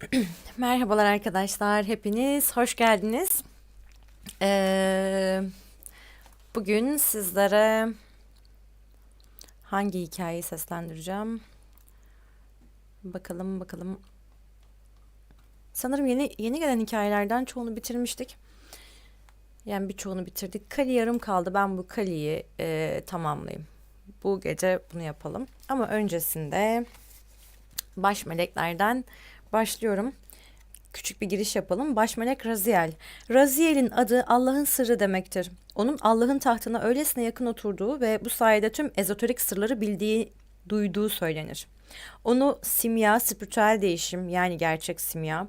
Merhabalar arkadaşlar, hepiniz hoş geldiniz. Ee, bugün sizlere hangi hikayeyi seslendireceğim? Bakalım, bakalım. Sanırım yeni yeni gelen hikayelerden çoğunu bitirmiştik. Yani birçoğunu bitirdik. Kali yarım kaldı. Ben bu Kali'yi e, tamamlayayım. Bu gece bunu yapalım. Ama öncesinde baş meleklerden başlıyorum. Küçük bir giriş yapalım. Baş melek Raziel. Raziel'in adı Allah'ın sırrı demektir. Onun Allah'ın tahtına öylesine yakın oturduğu ve bu sayede tüm ezoterik sırları bildiği, duyduğu söylenir. Onu simya, spiritüel değişim yani gerçek simya,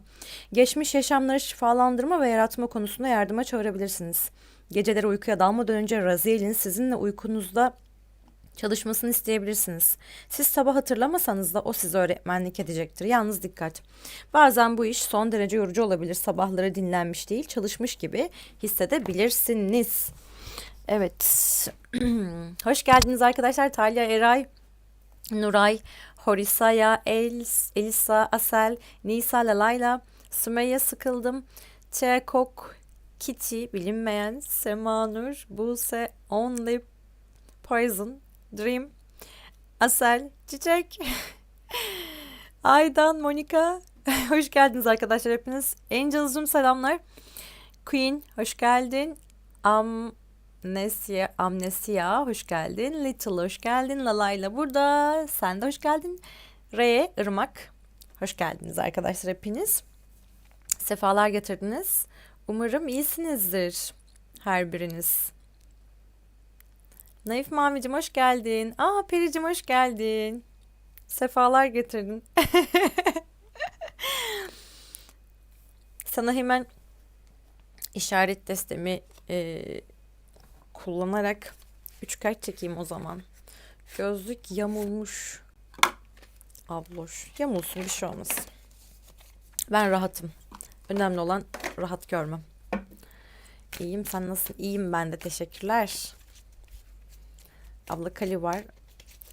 geçmiş yaşamları şifalandırma ve yaratma konusunda yardıma çağırabilirsiniz. Geceleri uykuya dalmadan önce Raziel'in sizinle uykunuzda çalışmasını isteyebilirsiniz. Siz sabah hatırlamasanız da o size öğretmenlik edecektir. Yalnız dikkat. Bazen bu iş son derece yorucu olabilir. Sabahları dinlenmiş değil, çalışmış gibi hissedebilirsiniz. Evet. Hoş geldiniz arkadaşlar. Talya Eray, Nuray, Horisaya, Els, Elisa, Asel, Nisa, Lalayla, Sümeyye Sıkıldım, Çekok, Kitty, Bilinmeyen, Semanur, Buse, Only, Poison, Dream, Asel, Çiçek, Aydan, Monika. hoş geldiniz arkadaşlar hepiniz. Angel'cığım selamlar. Queen, hoş geldin. Amnesia, Amnesia, hoş geldin. Little, hoş geldin. Lalayla burada. Sen de hoş geldin. Re, Irmak, hoş geldiniz arkadaşlar hepiniz. Sefalar getirdiniz. Umarım iyisinizdir her biriniz. Naif Mami'cim hoş geldin. Aa Peri'cim hoş geldin. Sefalar getirdin. Sana hemen işaret destemi e, kullanarak üç kart çekeyim o zaman. Gözlük yamulmuş. Abloş. Yamulsun bir şey olmaz. Ben rahatım. Önemli olan rahat görmem. İyiyim sen nasılsın? İyiyim ben de teşekkürler. Abla Kali var.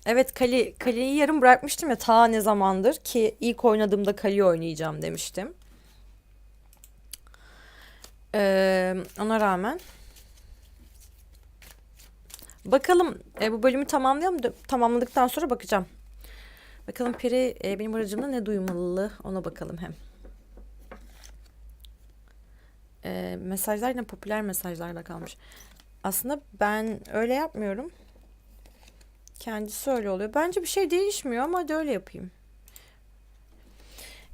Evet Kali, Kali'yi yarım bırakmıştım ya ta ne zamandır ki ilk oynadığımda Kali oynayacağım demiştim. Ee, ona rağmen bakalım e, bu bölümü tamamlayalım tamamladıktan sonra bakacağım. Bakalım Peri e, benim aracımda ne duymalı ona bakalım hem. E, mesajlar yine popüler mesajlarla kalmış. Aslında ben öyle yapmıyorum. Kendisi öyle oluyor. Bence bir şey değişmiyor ama hadi öyle yapayım.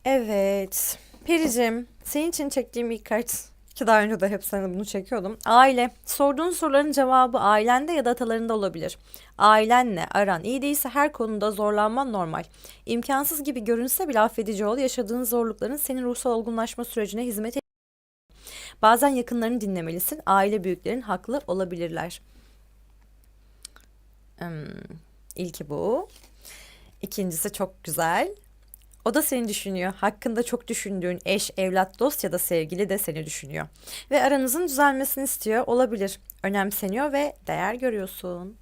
Evet. Pericim, senin için çektiğim ilk kart ki daha önce de hep sana bunu çekiyordum. Aile. Sorduğun soruların cevabı ailende ya da atalarında olabilir. Ailenle aran iyi değilse her konuda zorlanman normal. İmkansız gibi görünse bile affedici ol. Yaşadığın zorlukların senin ruhsal olgunlaşma sürecine hizmet Bazen yakınlarını dinlemelisin. Aile büyüklerin haklı olabilirler. İlki bu. İkincisi çok güzel. O da seni düşünüyor. Hakkında çok düşündüğün eş, evlat, dost ya da sevgili de seni düşünüyor. Ve aranızın düzelmesini istiyor. Olabilir. Önemseniyor ve değer görüyorsun.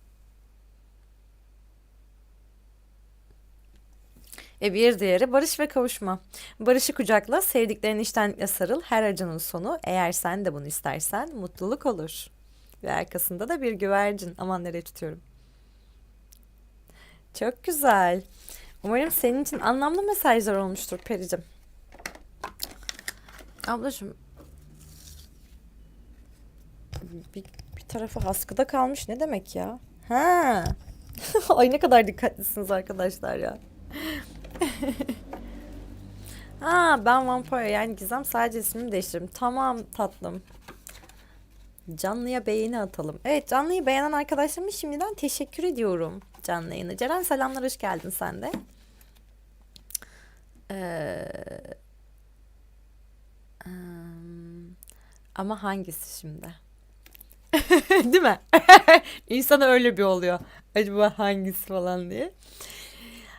E bir diğeri barış ve kavuşma. Barışı kucakla, sevdiklerini içtenlikle sarıl. Her acının sonu eğer sen de bunu istersen mutluluk olur. Ve arkasında da bir güvercin. Aman nereye tutuyorum. Çok güzel. Umarım senin için anlamlı mesajlar olmuştur Pericim. Ablacığım bir, bir tarafı askıda kalmış ne demek ya? Ha. Ay ne kadar dikkatlisiniz arkadaşlar ya. ha ben Vampire yani Gizem sadece ismimi değiştirdim. Tamam tatlım. Canlıya beğeni atalım. Evet canlıyı beğenen arkadaşlarıma şimdiden teşekkür ediyorum. Canlı yayını. Ceren selamlar hoş geldin sen de. Ee, ama hangisi şimdi? Değil mi? İnsana öyle bir oluyor. Acaba hangisi falan diye.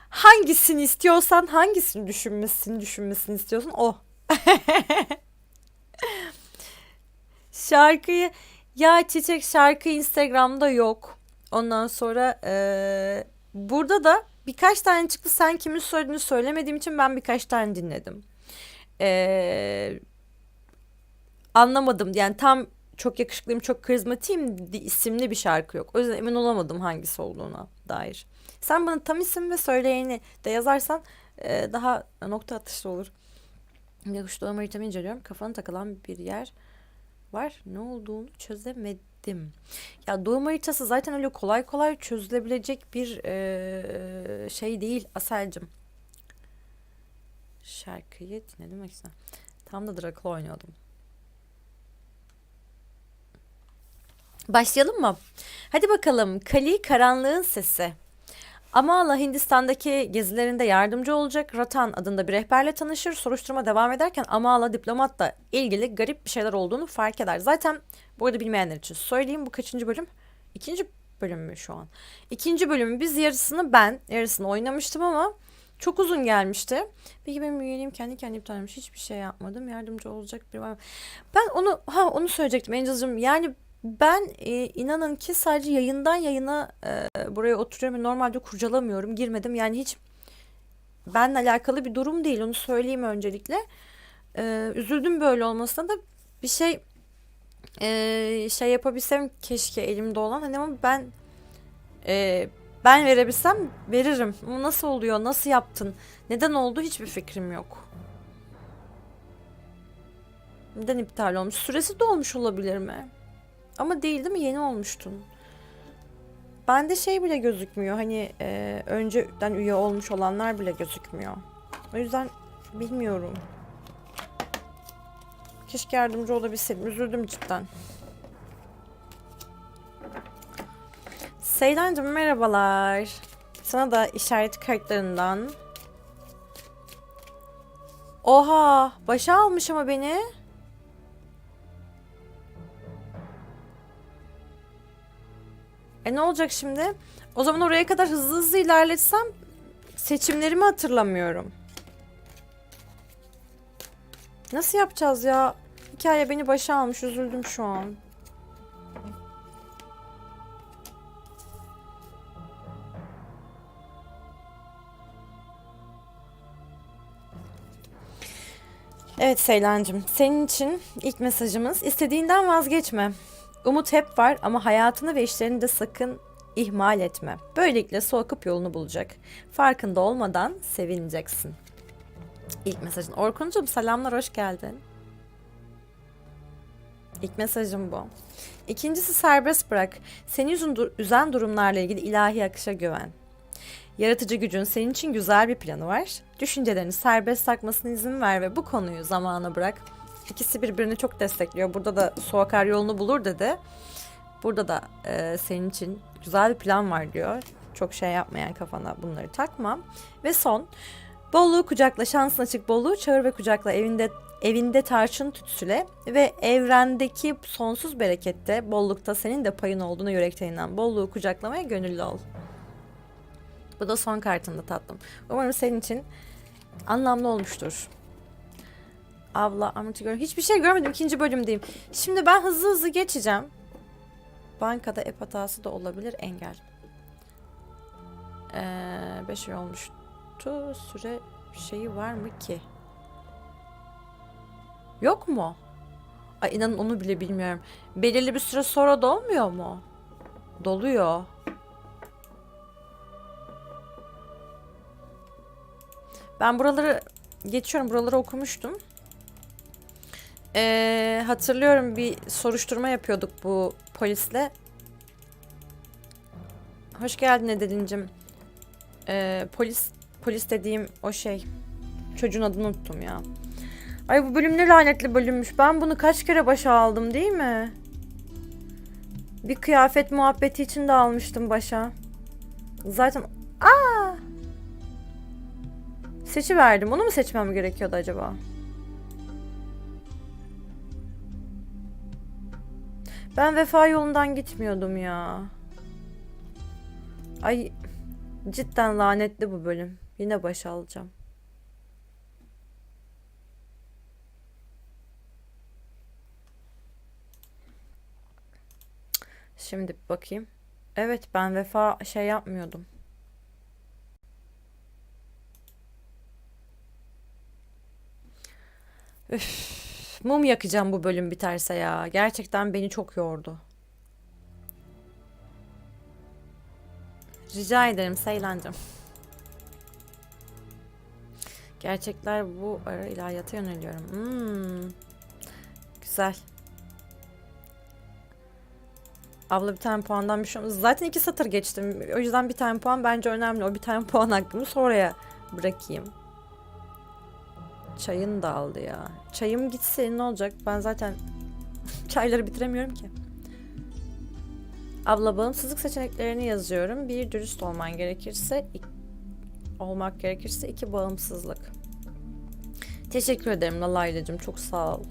Hangisini istiyorsan hangisini düşünmesini düşünmesini istiyorsan o. Şarkıyı ya Çiçek şarkı Instagram'da yok. Ondan sonra eee, burada da birkaç tane çıktı. Sen kimin söylediğini söylemediğim için ben birkaç tane dinledim. Ee, anlamadım. Yani tam çok yakışıklıyım, çok karizmatiyim isimli bir şarkı yok. O yüzden emin olamadım hangisi olduğuna dair. Sen bana tam isim ve söyleyeni de yazarsan e, daha nokta atışlı olur. Yakış doğum haritamı inceliyorum. Kafana takılan bir yer var. Ne olduğunu çözemedim. Ya doğum haritası zaten öyle kolay kolay çözülebilecek bir e, şey değil Aselcim. Şarkıyı dinledim işte. Tam da Drakula oynuyordum. Başlayalım mı? Hadi bakalım. Kali Karanlığın Sesi. Amala Hindistan'daki gezilerinde yardımcı olacak. Ratan adında bir rehberle tanışır. Soruşturma devam ederken Amala diplomatla ilgili garip bir şeyler olduğunu fark eder. Zaten bu arada bilmeyenler için söyleyeyim. Bu kaçıncı bölüm? İkinci bölüm mü şu an? İkinci bölümün biz yarısını ben, yarısını oynamıştım ama çok uzun gelmişti. Peki benim üyeliğim kendi kendine iptal olmuş. Hiçbir şey yapmadım. Yardımcı olacak bir var mı? Ben onu ha onu söyleyecektim Angel'cığım. Yani ben e, inanın ki sadece yayından yayına e, buraya oturuyorum. Normalde kurcalamıyorum. Girmedim. Yani hiç benle alakalı bir durum değil. Onu söyleyeyim öncelikle. E, üzüldüm böyle olmasına da bir şey e, şey yapabilsem keşke elimde olan. Hani ama ben e, ben verebilsem veririm. Ama nasıl oluyor? Nasıl yaptın? Neden oldu? Hiçbir fikrim yok. Neden iptal olmuş? Süresi dolmuş olabilir mi? Ama değil değil mi? Yeni olmuştun. Bende şey bile gözükmüyor. Hani e, önceden üye olmuş olanlar bile gözükmüyor. O yüzden bilmiyorum. Keşke yardımcı olabilseydim. Üzüldüm cidden. Seylancığım merhabalar. Sana da işaret kartlarından. Oha! Başa almış ama beni. E ne olacak şimdi? O zaman oraya kadar hızlı hızlı ilerletsem seçimlerimi hatırlamıyorum. Nasıl yapacağız ya? Hikaye beni başa almış. Üzüldüm şu an. Evet Seylancığım, senin için ilk mesajımız istediğinden vazgeçme. Umut hep var ama hayatını ve işlerini de sakın ihmal etme. Böylelikle su akıp yolunu bulacak. Farkında olmadan sevineceksin. İlk mesajın. Orkuncuğum selamlar, hoş geldin. İlk mesajım bu. İkincisi serbest bırak. Seni üzen durumlarla ilgili ilahi akışa güven. Yaratıcı gücün senin için güzel bir planı var. Düşüncelerini serbest takmasına izin ver ve bu konuyu zamana bırak. İkisi birbirini çok destekliyor. Burada da su akar yolunu bulur dedi. Burada da e, senin için güzel bir plan var diyor. Çok şey yapmayan kafana bunları takma. Ve son, bolluğu kucakla, şansın açık bolluğu çağır ve kucakla evinde evinde tarçın tütsüle ve evrendeki sonsuz berekette, bollukta senin de payın olduğunu yürekten. Bolluğu kucaklamaya gönüllü ol. Bu da son kartında tatlım. Umarım senin için anlamlı olmuştur. Abla amacı gör. Hiçbir şey görmedim ikinci bölümdeyim. Şimdi ben hızlı hızlı geçeceğim. Bankada app hatası da olabilir engel. Ee, 5 ay olmuştu. Süre şeyi var mı ki? Yok mu? Ay inanın onu bile bilmiyorum. Belirli bir süre sonra dolmuyor mu? Doluyor. Ben buraları geçiyorum. Buraları okumuştum. Ee, hatırlıyorum bir soruşturma yapıyorduk bu polisle. Hoş geldin Edelincim. Ee, polis polis dediğim o şey. Çocuğun adını unuttum ya. Ay bu bölüm ne lanetli bölümmüş. Ben bunu kaç kere başa aldım değil mi? Bir kıyafet muhabbeti için de almıştım başa. Zaten aa Seçi verdim. Onu mu seçmem gerekiyordu acaba? Ben vefa yolundan gitmiyordum ya. Ay cidden lanetli bu bölüm. Yine baş alacağım. Şimdi bakayım. Evet ben vefa şey yapmıyordum. Üf, mum yakacağım bu bölüm biterse ya. Gerçekten beni çok yordu. Rica ederim Seylancığım. Gerçekler bu ara ilahiyata yöneliyorum. Hmm. Güzel. Abla bir tane puandan bir şey. Zaten iki satır geçtim. O yüzden bir tane puan bence önemli. O bir tane puan hakkımı sonraya bırakayım. Çayın da aldı ya. Çayım gitse ne olacak? Ben zaten çayları bitiremiyorum ki. Abla bağımsızlık seçeneklerini yazıyorum. Bir dürüst olman gerekirse olmak gerekirse iki bağımsızlık. Teşekkür ederim Lalaylacığım. Çok sağ ol.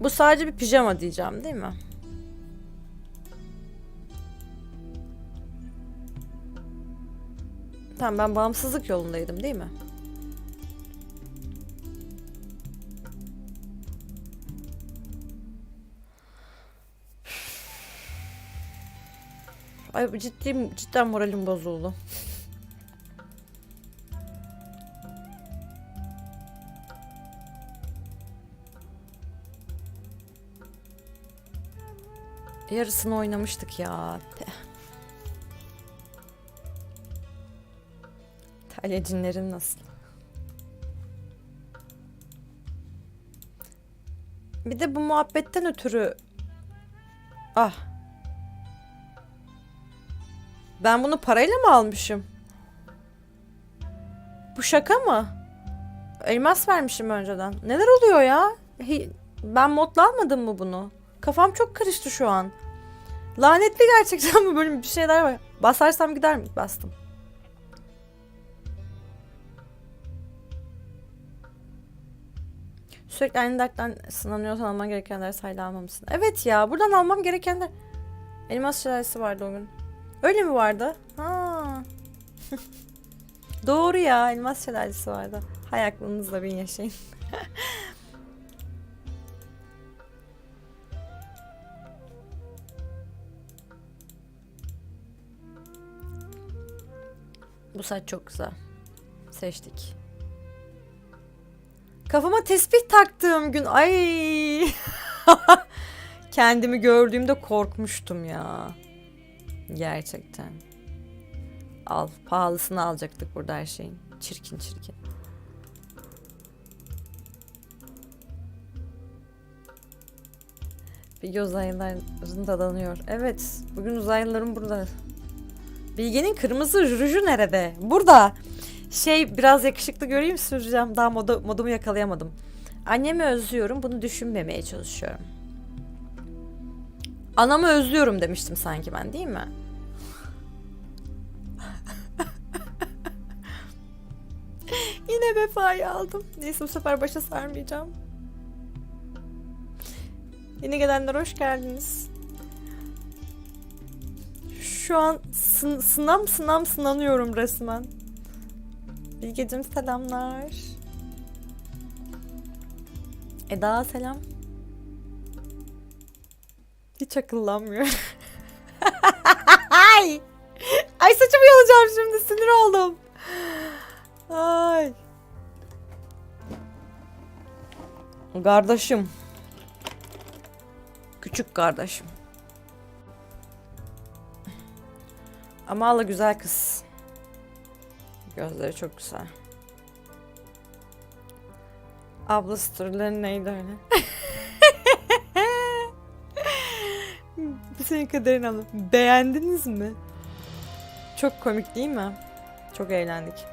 Bu sadece bir pijama diyeceğim değil mi? Tamam ben bağımsızlık yolundaydım değil mi? Ay ciddi cidden moralim bozuldu. Yarısını oynamıştık ya. İtalya cinlerin nasıl? Bir de bu muhabbetten ötürü ah ben bunu parayla mı almışım? Bu şaka mı? Elmas vermişim önceden. Neler oluyor ya? Ben modla almadım mı bunu? Kafam çok karıştı şu an. Lanetli gerçekten bu bölüm bir şeyler var. Basarsam gider mi? Bastım. Sürekli aynı dertten sınanıyorsan alman gereken ders hala almamışsın. Evet ya buradan almam gerekenler. Elmas şelalesi vardı o gün. Öyle mi vardı? Ha. Doğru ya elmas şelalesi vardı. Hay aklınızla bin yaşayın. Bu saç çok güzel. Seçtik. Kafama tesbih taktığım gün ay kendimi gördüğümde korkmuştum ya. Gerçekten. Al. Pahalısını alacaktık burada her şeyin. Çirkin çirkin. Bilge uzaylıların dadanıyor. Evet. Bugün uzaylıların burada. Bilge'nin kırmızı ruju nerede? Burada. Şey biraz yakışıklı göreyim süreceğim. Daha moda, modumu yakalayamadım. Annemi özlüyorum. Bunu düşünmemeye çalışıyorum. Anamı özlüyorum demiştim sanki ben değil mi? Yine vefayı aldım. Neyse bu sefer başa sarmayacağım. Yeni gelenler hoş geldiniz. Şu an sın- sınam sınam sınanıyorum resmen. Bilgecim selamlar. Eda selam. Hiç akıllanmıyor. Ay! Ay saçımı yolacağım şimdi sinir oldum. Ay. Kardeşim. Küçük kardeşim. Ama Allah güzel kız. Gözleri çok güzel. Abla storyleri neydi öyle? Bu senin kaderin abla. Beğendiniz mi? Çok komik değil mi? Çok eğlendik.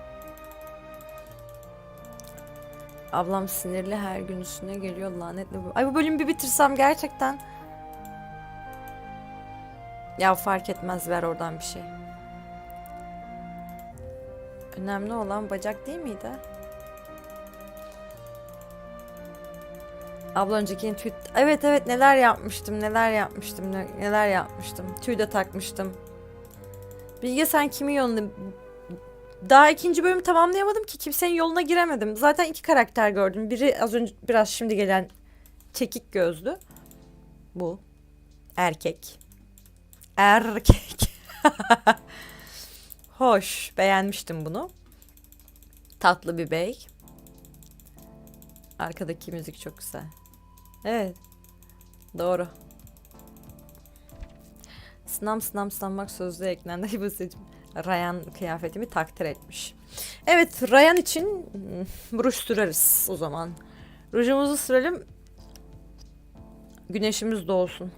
Ablam sinirli her gün üstüne geliyor lanetli bu. Ay bu bölümü bir bitirsem gerçekten. Ya fark etmez ver oradan bir şey. Önemli olan bacak değil miydi? Abla önceki tüy... Evet evet neler yapmıştım neler yapmıştım ne- neler yapmıştım. Tüy de takmıştım. Bilge sen kimin yolunda... Daha ikinci bölümü tamamlayamadım ki kimsenin yoluna giremedim. Zaten iki karakter gördüm. Biri az önce biraz şimdi gelen çekik gözlü. Bu. Erkek. Erkek. Hoş. Beğenmiştim bunu. Tatlı bir bey. Arkadaki müzik çok güzel. Evet. Doğru. Sınam sınam sınanmak sözlüğü eklendi bu seçim. Ryan kıyafetimi takdir etmiş. Evet Ryan için ruj süreriz o zaman. Rujumuzu sürelim. Güneşimiz doğsun.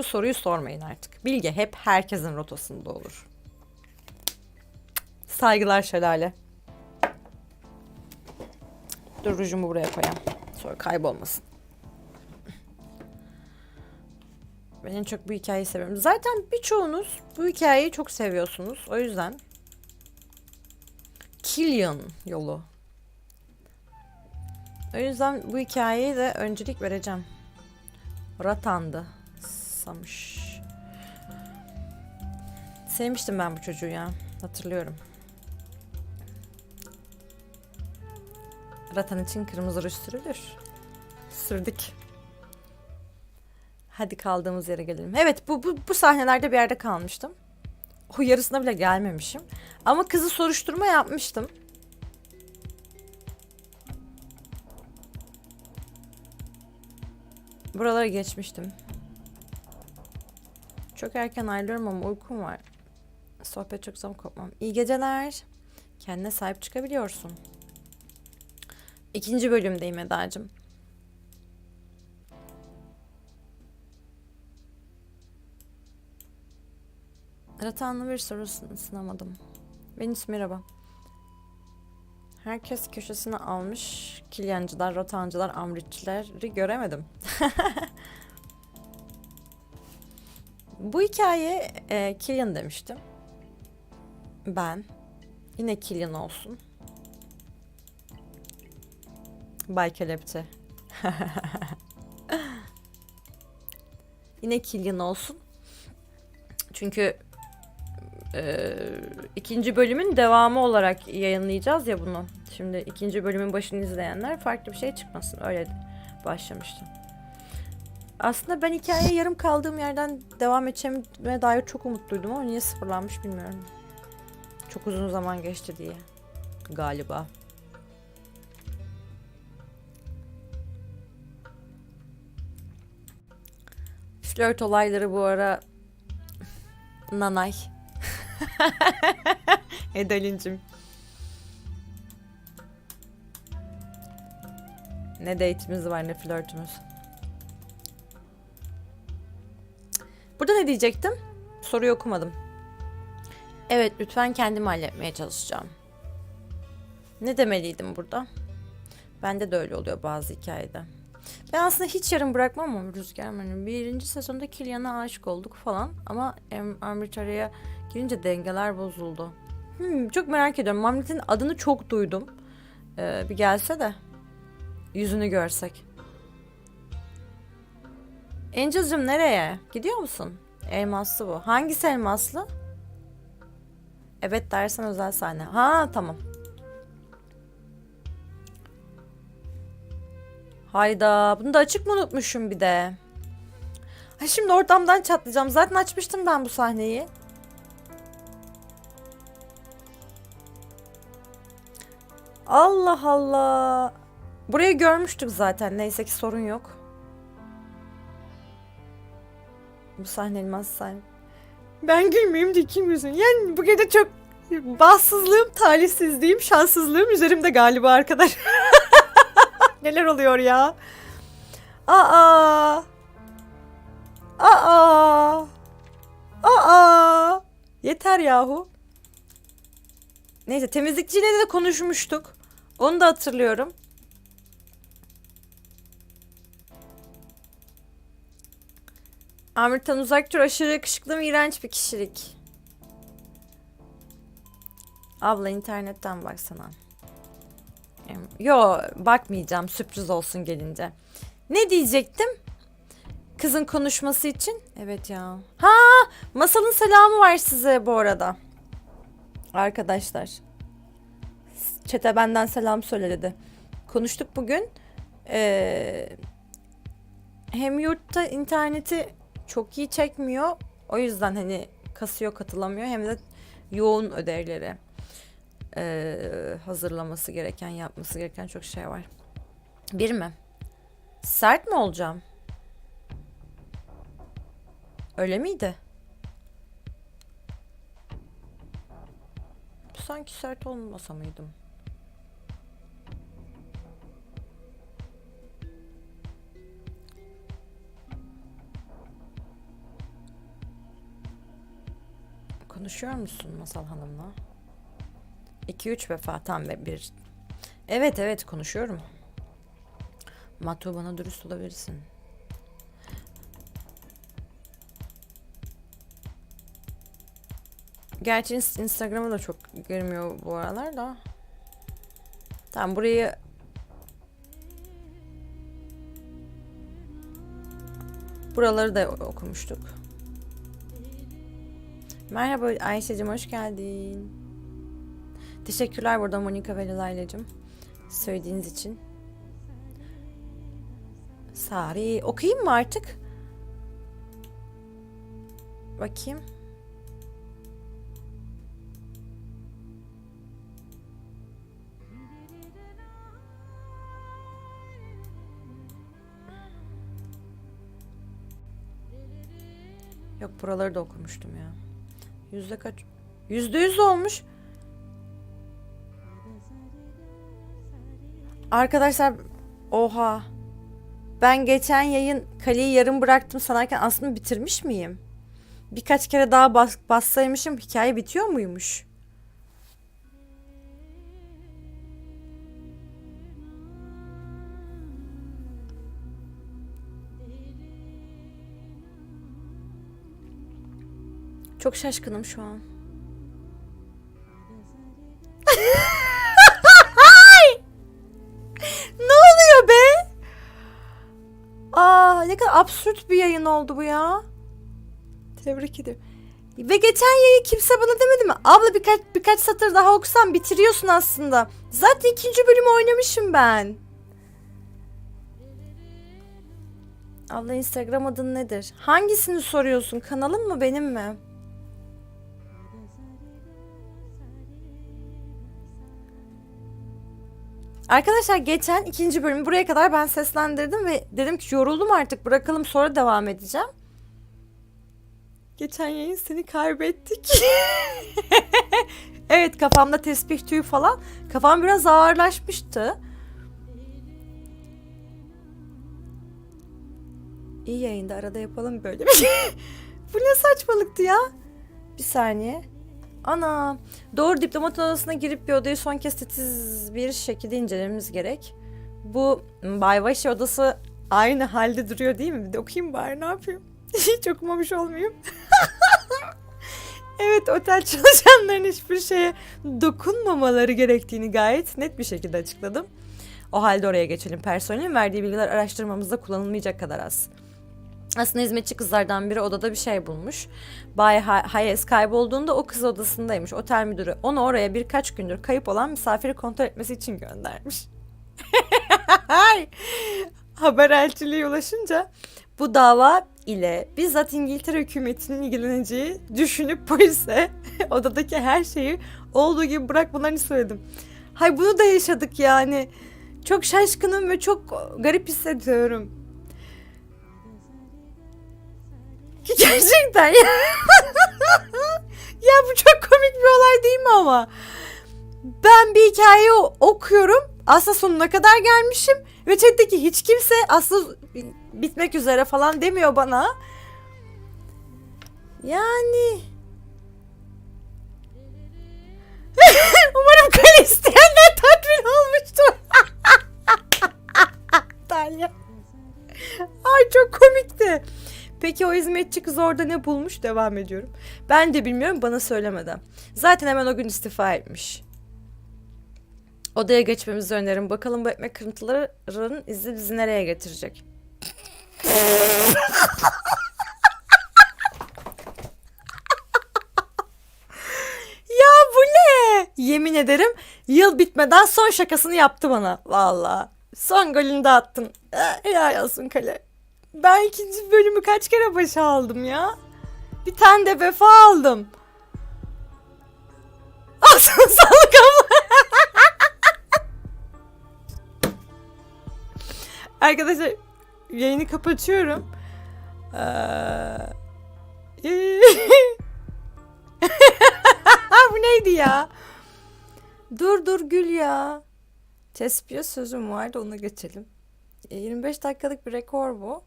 Şu soruyu sormayın artık. Bilge hep herkesin rotasında olur. Saygılar şelale. Dur rujumu buraya koyayım. Sonra kaybolmasın. Ben en çok bu hikayeyi seviyorum. Zaten birçoğunuz bu hikayeyi çok seviyorsunuz. O yüzden Killian yolu. O yüzden bu hikayeye de öncelik vereceğim. Ratandı. Samış. Sevmiştim ben bu çocuğu ya. Hatırlıyorum. Ratan için kırmızı ruj sürülür. Sürdük. Hadi kaldığımız yere gelelim. Evet bu, bu, bu sahnelerde bir yerde kalmıştım. O yarısına bile gelmemişim. Ama kızı soruşturma yapmıştım. Buralara geçmiştim. Çok erken ayrılıyorum ama uykum var. Sohbet çok zaman kopmam. İyi geceler. Kendine sahip çıkabiliyorsun. İkinci bölümdeyim Eda'cığım. Ratanlı bir soru sın- sınamadım. Venüs merhaba. Herkes köşesine almış. Kilyancılar, rotancılar, amritçileri göremedim. Bu hikaye e, Killian demiştim. Ben. Yine Killian olsun. Bay Kelepçe. Yine Killian olsun. Çünkü e, ikinci bölümün devamı olarak yayınlayacağız ya bunu. Şimdi ikinci bölümün başını izleyenler farklı bir şey çıkmasın. Öyle başlamıştım. Aslında ben hikayeye yarım kaldığım yerden devam edeceğime dair çok umutluydum ama niye sıfırlanmış bilmiyorum. Çok uzun zaman geçti diye. Galiba. Flört olayları bu ara nanay. Edalincim. Ne date'imiz var ne flörtümüz. Burada ne diyecektim? Soruyu okumadım. Evet lütfen kendim halletmeye çalışacağım. Ne demeliydim burada? Bende de öyle oluyor bazı hikayede. Ben aslında hiç yarım bırakmam ama Rüzgar hani birinci sezonda Killian'a aşık olduk falan ama Amrit araya girince dengeler bozuldu. Hmm, çok merak ediyorum. Amrit'in adını çok duydum. Ee, bir gelse de yüzünü görsek. Angel'cım nereye? Gidiyor musun? Elmaslı bu. Hangisi elmaslı? Evet dersen özel sahne. Ha tamam. Hayda bunu da açık mı unutmuşum bir de. Ha şimdi ortamdan çatlayacağım. Zaten açmıştım ben bu sahneyi. Allah Allah. Burayı görmüştük zaten. Neyse ki sorun yok. Sahne elmas sahne. Ben gülmeyeyim de kim gülsün? Yani bu gece çok bahtsızlığım, talihsizliğim, şanssızlığım üzerimde galiba arkadaş. Neler oluyor ya? Aa! Aa! Aa! Yeter yahu. Neyse temizlikçiyle de konuşmuştuk. Onu da hatırlıyorum. Amirtan uzak dur aşırı yakışıklı ve iğrenç bir kişilik. Abla internetten baksana. Yo bakmayacağım sürpriz olsun gelince. Ne diyecektim? Kızın konuşması için. Evet ya. Ha masalın selamı var size bu arada. Arkadaşlar. Çete benden selam söyle dedi. Konuştuk bugün. Ee, hem yurtta interneti çok iyi çekmiyor. O yüzden hani kasıyor katılamıyor. Hem de yoğun ödevleri. Ee, hazırlaması gereken, yapması gereken çok şey var. Bir mi? Sert mi olacağım? Öyle miydi? Sanki sert olmasa mıydım? Konuşuyor musun Masal Hanım'la? 2-3 vefa tam ve bir. Evet evet konuşuyorum. Matu bana dürüst olabilirsin. Gerçi ins- Instagram'a da çok girmiyor bu aralar da. Tamam burayı Buraları da okumuştuk. Merhaba Ayşe'cim hoş geldin. Teşekkürler burada Monika ve Lalayla'cığım. Söylediğiniz için. Sari okuyayım mı artık? Bakayım. Yok buraları da okumuştum ya. Yüzde kaç? Yüzde yüz olmuş. Arkadaşlar oha. Ben geçen yayın kaleyi yarım bıraktım sanarken aslında bitirmiş miyim? Birkaç kere daha bas, bassaymışım hikaye bitiyor muymuş? Çok şaşkınım şu an. ne oluyor be? Aa ne kadar absürt bir yayın oldu bu ya. Tebrik ederim. Ve geçen yayı kimse bana demedi mi? Abla birkaç birkaç satır daha okusan bitiriyorsun aslında. Zaten ikinci bölümü oynamışım ben. Abla Instagram adın nedir? Hangisini soruyorsun? Kanalın mı benim mi? Arkadaşlar geçen ikinci bölümü buraya kadar ben seslendirdim ve dedim ki yoruldum artık bırakalım sonra devam edeceğim. Geçen yayın seni kaybettik. evet kafamda tesbih tüyü falan. Kafam biraz ağırlaşmıştı. İyi yayında arada yapalım böyle bir şey. Bu ne saçmalıktı ya? Bir saniye. Ana. Doğru diplomat odasına girip bir odayı son kez titiz bir şekilde incelememiz gerek. Bu Baybaşı odası aynı halde duruyor değil mi? Bir de okuyayım bari ne yapayım? Hiç okumamış olmayayım. evet otel çalışanların hiçbir şeye dokunmamaları gerektiğini gayet net bir şekilde açıkladım. O halde oraya geçelim. Personelin verdiği bilgiler araştırmamızda kullanılmayacak kadar az. Aslında hizmetçi kızlardan biri odada bir şey bulmuş. Bay Hayes kaybolduğunda o kız odasındaymış. Otel müdürü onu oraya birkaç gündür kayıp olan misafiri kontrol etmesi için göndermiş. Haber elçiliğe ulaşınca bu dava ile bizzat İngiltere hükümetinin ilgileneceği düşünüp polise odadaki her şeyi olduğu gibi bırakmalarını söyledim. Hay bunu da yaşadık yani. Çok şaşkınım ve çok garip hissediyorum. Gerçekten ya. ya bu çok komik bir olay değil mi ama? Ben bir hikaye okuyorum. Aslında sonuna kadar gelmişim. Ve chatteki hiç kimse aslında bitmek üzere falan demiyor bana. Yani... Umarım kale isteyenler tatmin olmuştur. Ay çok komikti. Peki o hizmetçi kız orada ne bulmuş? Devam ediyorum. Ben de bilmiyorum bana söylemeden. Zaten hemen o gün istifa etmiş. Odaya geçmemizi öneririm. Bakalım bu ekmek kırıntılarının izi bizi nereye getirecek? ya bu ne? Yemin ederim yıl bitmeden son şakasını yaptı bana. Valla. Son golünü de attın. Eh, Helal olsun kale. Ben ikinci bölümü kaç kere başa aldım ya? Bir tane de vefa aldım. Asıl sağlık abla. Arkadaşlar yayını kapatıyorum. Bu neydi ya? Dur dur gül ya. Tespihe sözüm vardı ona geçelim. E, 25 dakikalık bir rekor bu.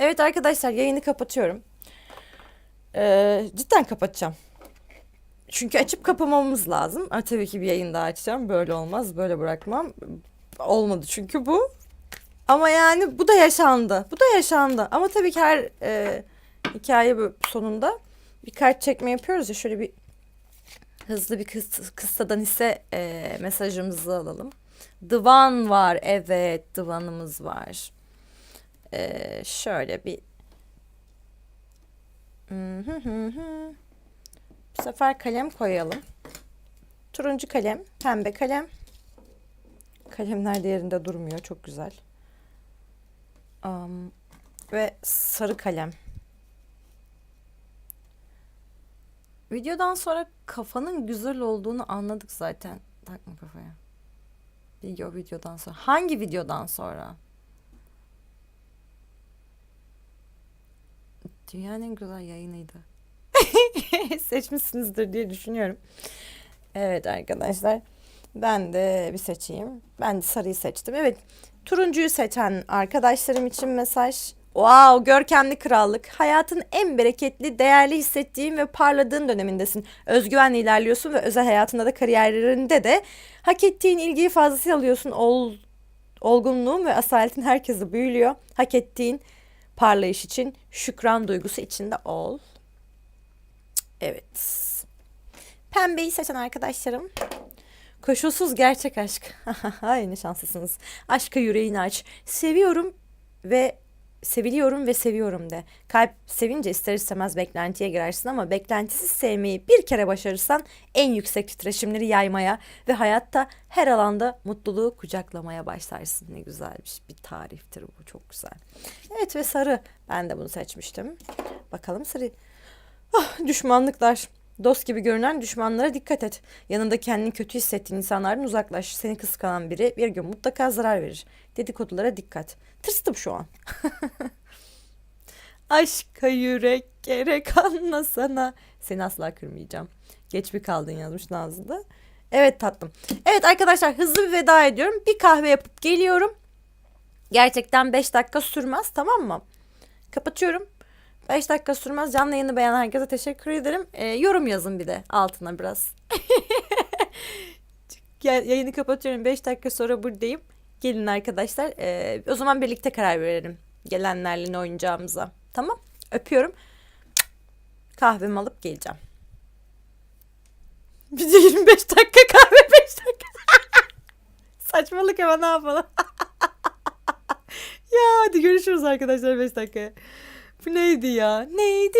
Evet arkadaşlar yayını kapatıyorum. Ee, cidden kapatacağım. Çünkü açıp kapamamız lazım. Ha, tabii ki bir yayın daha açacağım. Böyle olmaz. Böyle bırakmam. Olmadı çünkü bu. Ama yani bu da yaşandı. Bu da yaşandı. Ama tabii ki her e, hikaye sonunda bir kart çekme yapıyoruz ya. Şöyle bir hızlı bir kıs, kıssadan ise e, mesajımızı alalım. Divan var. Evet divanımız var. E, şöyle bir. Bu sefer kalem koyalım. Turuncu kalem, pembe kalem. Kalemler de yerinde durmuyor. Çok güzel. Am, ve sarı kalem. Videodan sonra kafanın güzel olduğunu anladık zaten. Takma kafaya. Video videodan sonra. Hangi videodan sonra? Dünyanın en güzel yayınıydı. Seçmişsinizdir diye düşünüyorum. Evet arkadaşlar. Ben de bir seçeyim. Ben de sarıyı seçtim. Evet. Turuncuyu seçen arkadaşlarım için mesaj. Wow, görkemli krallık. Hayatın en bereketli, değerli hissettiğin ve parladığın dönemindesin. Özgüvenle ilerliyorsun ve özel hayatında da kariyerlerinde de hak ettiğin ilgiyi fazlasıyla alıyorsun. Ol, olgunluğun ve asaletin herkesi büyülüyor. Hak ettiğin parlayış için şükran duygusu içinde ol. Evet. Pembeyi seçen arkadaşlarım. Koşulsuz gerçek aşk. Ay ne şanslısınız. Aşka yüreğini aç. Seviyorum ve seviliyorum ve seviyorum de. Kalp sevince ister istemez beklentiye girersin ama beklentisiz sevmeyi bir kere başarırsan en yüksek titreşimleri yaymaya ve hayatta her alanda mutluluğu kucaklamaya başlarsın. Ne güzel bir, bir tariftir bu çok güzel. Evet ve sarı. Ben de bunu seçmiştim. Bakalım sarı. Ah, düşmanlıklar. Dost gibi görünen düşmanlara dikkat et. Yanında kendini kötü hissettiğin insanlardan uzaklaş. Seni kıskanan biri bir gün mutlaka zarar verir. Dedikodulara dikkat. Tırstım şu an. Aşka yürek gerek anlasana. Seni asla kırmayacağım. Geç bir kaldın yazmış Nazlı da. Evet tatlım. Evet arkadaşlar hızlı bir veda ediyorum. Bir kahve yapıp geliyorum. Gerçekten 5 dakika sürmez tamam mı? Kapatıyorum. 5 dakika sürmez. Canlı yayını beğenen herkese teşekkür ederim. Ee, yorum yazın bir de altına biraz. Ya- Yayını kapatıyorum. 5 dakika sonra buradayım. Gelin arkadaşlar. Ee, o zaman birlikte karar verelim. Gelenlerle ne oynayacağımıza. Tamam. Öpüyorum. Kahvemi alıp geleceğim. Bir de 25 dakika kahve 5 dakika. Saçmalık ama ne yapalım. ya hadi görüşürüz arkadaşlar 5 dakika. Bu neydi ya? Neydi